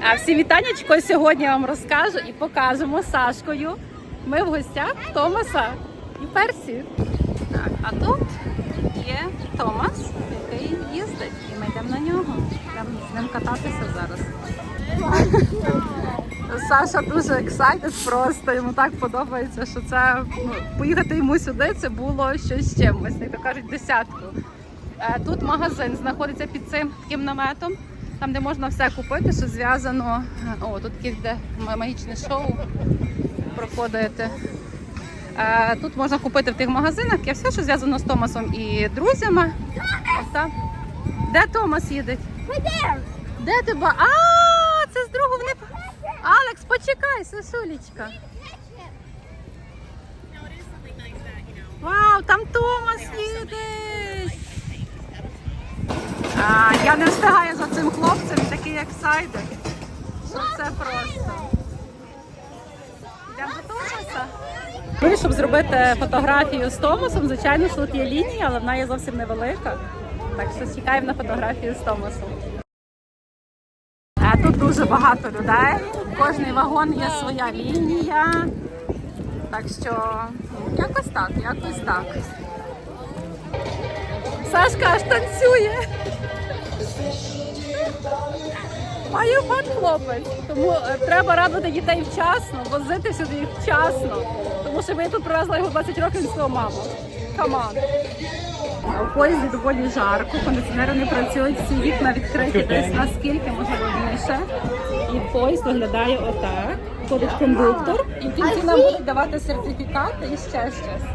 А всі вітанечко сьогодні я вам розкажу і покажемо Сашкою. Ми в гостях Томаса і Персі. Так, а тут є Томас, який їздить, і ми йдемо на нього. Йдемо з ним кататися зараз. Саша дуже excited просто, йому так подобається, що це ну, поїхати йому сюди це було щось з чимось, як то кажуть, десятку. Е, Тут магазин знаходиться під цим таким наметом, там де можна все купити, що зв'язано. О, тут йде магічне шоу. Проходите. Е, Тут можна купити в тих магазинах є все, що зв'язано з Томасом і друзями. Ось так. Де Томас їде? Де ти ба? А, це з другого вони. Алекс, почекай, Сосулечка. Вау, там Томас їде. А, я не встигаю за цим хлопцем, такий ексайдер. Що це просто. Йдемо до Томаса. Ну, щоб зробити фотографію з Томасом, звичайно, що тут є лінія, але вона є зовсім невелика. Так що чекаємо на фотографію з Томасом. Тут дуже багато людей. Кожний вагон є своя лінія. Так що якось так, якось так. Сашка аж танцює. Має фан хлопець. Тому е, треба радити дітей вчасно, возити сюди їх вчасно. Тому що ми тут привезли його 20 років від свого маму. Камон. У поїзді доволі жарко, кондиціонери не працюють, всі вікна відкриті десь наскільки можливо більше. І поїзд виглядає отак. Ходить кондуктор, і кінці нам будуть давати сертифікати і ще щось.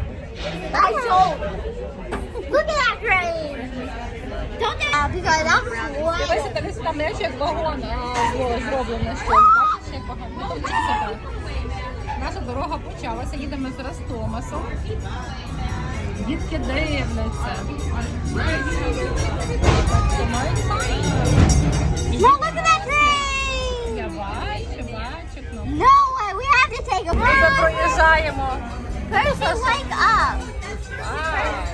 I. Look at that train. Don't they? Uh, because I'm slow. Дивися, дивися, там не як вагон а, було зроблено щось. Бачиш, як вагон. Ну, тут чисто так. Наша дорога почалася, їдемо зараз Томасом. Дітки дивляться. No, look at that train. Я бачу, бачу кнопку. No way. We have to take a Ми break. проїжджаємо. Percy, wake up. Oh,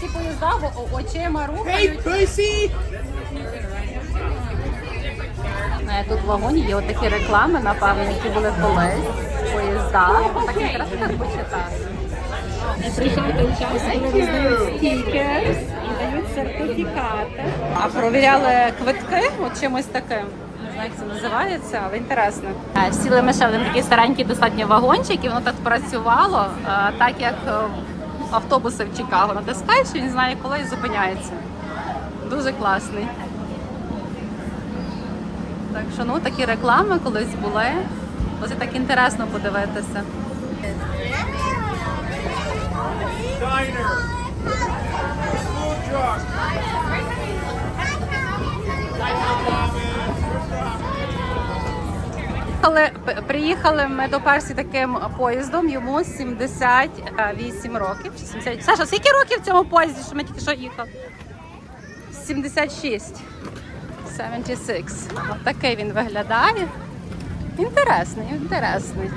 ці поїзда очима рухають. Е, Тут в вагоні є отакі реклами, напевно, які були колись в поїздах. Так інтересно так почитати. Прийшов той час, коли роздають стікерс і дають сертифікати. А провіряли квитки от чимось таким. Знаю, як це називається, але інтересно. Е, Сіли ми ще один такий старенький достатньо вагончик, і воно так працювало, е, так як е, автобуси в Чикаго натискаєш, і він знає, коли і зупиняється. Дуже класний. Так що ну такі реклами колись були. Ось і так інтересно подивитися. Diner! Food truck! Коли приїхали ми до Персі таким поїздом, йому 78 років. 70. Саша, скільки років в цьому поїзді, що ми тільки що їхали? 76. 76. Ось такий він виглядає. Інтересний, інтересний.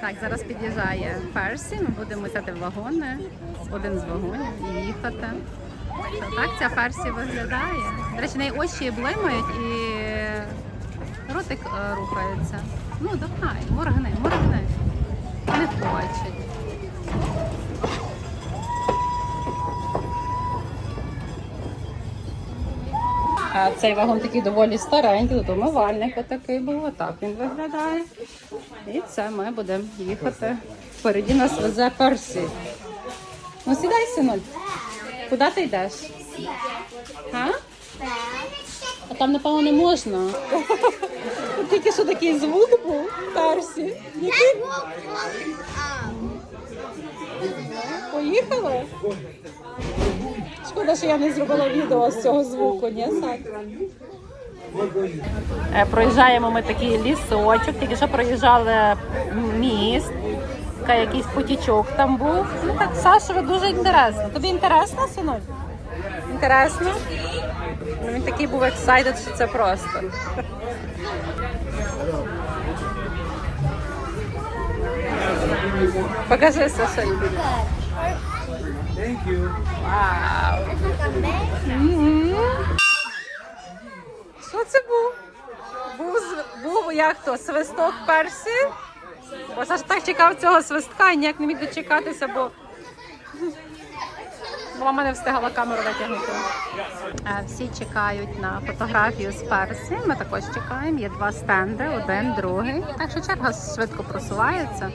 Так, зараз під'їжджає Персі. Ми будемо сяти в вагони, один з вагонів і їхати. Так, ця Персі виглядає. До речі, неї очі блимають і ротик е, рухається. Ну, давай, моргни, моргни. Не хоче. А цей вагон такий доволі старенький, тут умивальник отакий був, отак він виглядає. І це ми будемо їхати. Впереді нас везе Персі. Ну сідай, синуль. Куди ти йдеш? А? А там, напевно, не можна. Тут Тільки що такий звук був Персі. Який Поїхали? Шкода, що я не зробила відео з цього звуку, ні, Сак? Е, Проїжджаємо ми такий лісочок, тільки що проїжджали міст, якийсь потічок там був. Ну так, Сашове дуже інтересно. Тобі інтересно, синуль? Інтересно? Ну, Він такий був excited, що це просто. Покажи, Сашель. Що це був? Був, був як то, свисток Персі. Бо Саша так чекав цього свистка і ніяк не міг дочекатися, бо мама не встигала камеру витягнути. Е, Всі чекають на фотографію з Персі. Ми також чекаємо. Є два стенди, один, другий. Так що черга швидко просувається.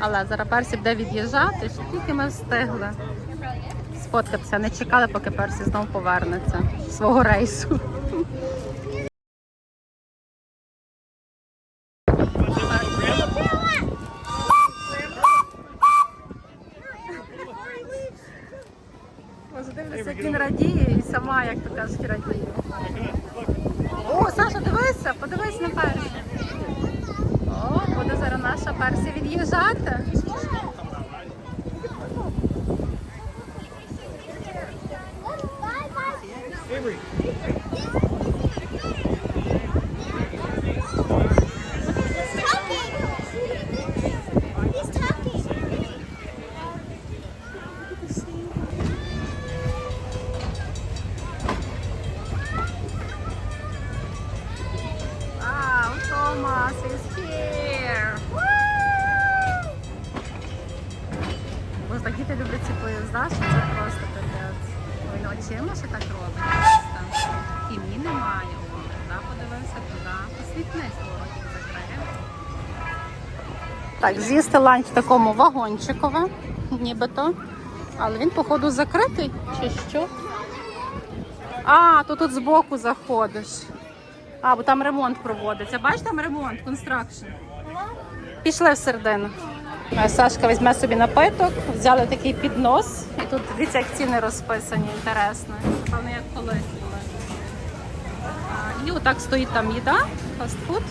Але зараз Персі буде від'їжджати, що тільки ми встигли сфоткатися. Не чекали, поки Персі знову повернеться свого рейсу. Як він радіє і сама, як то кажуть, радіє. О, Саша, дивися, подивись на персі. О, буде зараз наша персі від'їжджати. Поїзда, що це просто капець. Він очима ще так робить. І мені немає. О, туди подивився, туди. Посвітнись воротик закриє. Так, з'їсти ланч в такому вагончикове, нібито. Але він, походу, закритий чи що? А, то тут збоку заходиш. А, бо там ремонт проводиться. Бачиш, там ремонт, констракшн. Пішли всередину. Е, Сашка візьме собі напиток, взяли такий піднос. І тут дивіться, як ціни розписані, інтересно. Напевно, як колись І отак стоїть там їда, фастфуд.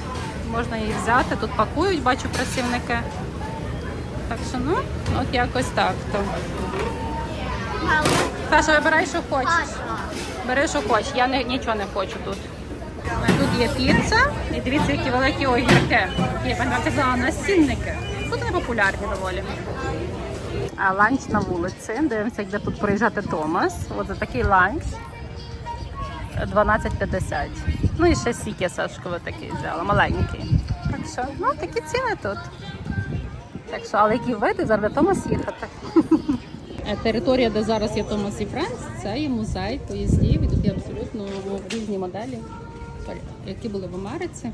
Можна її взяти. Тут пакують, бачу працівники. Так що, ну, от якось так. то. Саша, вибирай, що хочеш. Бери, що хочеш. Я не, нічого не хочу тут. Тут є піца, і дивіться, які великі огірки. Я казала насінники. Популярні доволі. А ланч на вулиці. Дивимося, як де тут проїжджати Томас. От за такий ланч 12,50. Ну і ще сіки Сашково такий взяла, маленький. Так що, ну такі ціни тут. Так що, але які види, зараз Томас їхати. Е, Територія, де зараз є Томас і Френс, це є музей поїздів. І тут є абсолютно різні моделі, які були в Америці.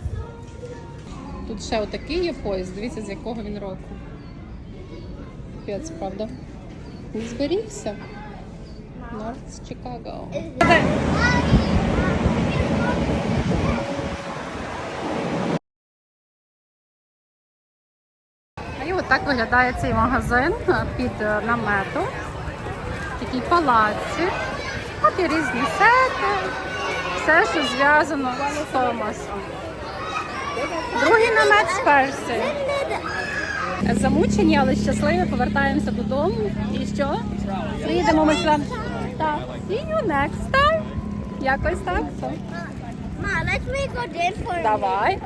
Тут ще отакий є поїзд, дивіться, з якого він року. Капець, правда? Не зберігся. Норд Чикаго. І от так виглядає цей магазин під е, наметом. Такі палаці. От є різні сети. Все, що зв'язано з Томасом. Другий намет з перси. Замучені, але щасливі, повертаємося додому. І що? Приїдемо ми сюди. Так. See you next time. Якось так. Ma, let's make a dance for Давай.